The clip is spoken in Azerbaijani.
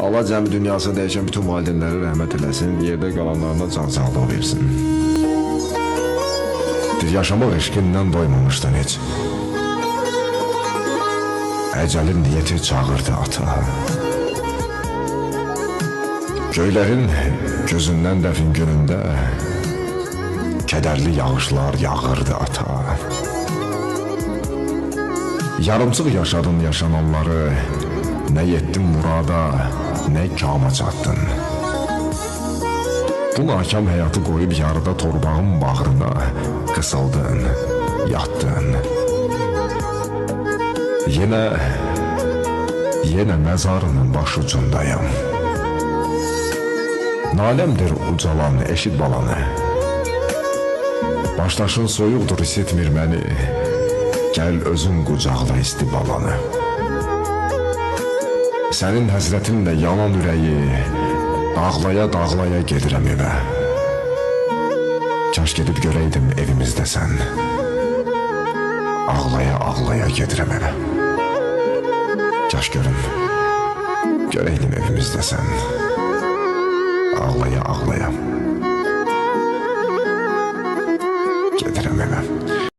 Allah cəmi dünyası dəyişən bütün valideynlərə rəhmət eləsin, yerdə qalanlarına can sağlığı versin. Yaşamaq eşqindən doymamışdın heç. Əcəlin niyeti çağırdı ata. Göylərin gözündən dəfin günündə kədərli yağışlar yağırdı ata. Yarımçıq yaşadın yaşananları, nə yetdin murada, nə kama çatdın. Bu nakam həyatı qoyub yarıda torbağın bağrına qısıldın, yatdın. Yenə, yenə məzarının baş ucundayım. Naləmdir ucalan eşit balanı. Başdaşın soyuqdur hissetmir məni. Gəl özün qucaqla isti balanı. Sənin həzrətinlə yanan ürəyi Dağlaya-dağlaya gedirəm evə. Kaş gedib görəydim evimizdə sən. Ağlaya-ağlaya gedirəm evə. Kaş görüm Görəydim evimizdə sən. Ağlaya-ağlaya Gedirəm evə.